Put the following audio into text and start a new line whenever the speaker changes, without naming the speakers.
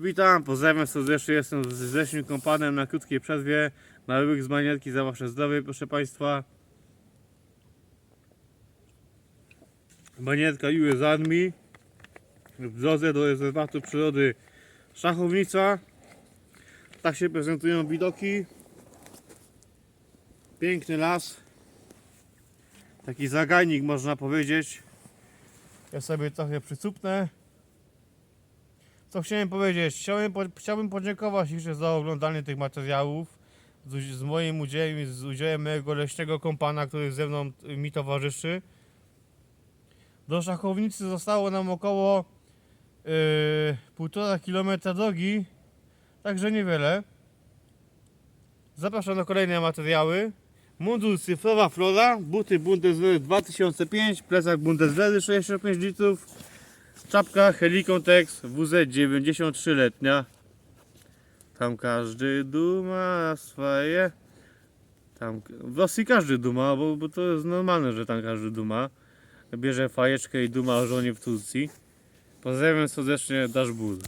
Witam, pozdrawiam serdecznie, jestem z leśnym kompanem na krótkiej przerwie. Na z manierki za wasze zdrowie, proszę Państwa. Manierka US Army w drodze do rezerwatu przyrody Szachownica. Tak się prezentują widoki. Piękny las. Taki zagajnik można powiedzieć. Ja sobie trochę przycupnę. Co chciałem powiedzieć? Chciałem, po, chciałbym podziękować jeszcze za oglądanie tych materiałów z, z moim udziałem, i z udziałem mojego leśnego kompana, który ze mną y, mi towarzyszy. Do szachownicy zostało nam około yy, półtora kilometra drogi, także niewiele. Zapraszam na kolejne materiały. Mundur cyfrowa flora, buty Bundeswehr 2005, plecak Bundeswehry 65 litrów, czapka Helicon Tex WZ 93 letnia. Tam każdy duma swoje. Tam w Rosji każdy duma, bo, bo to jest normalne, że tam każdy duma. Bierze fajeczkę i duma o żonie w Turcji. Pozdrawiam serdecznie, Dasz Bur.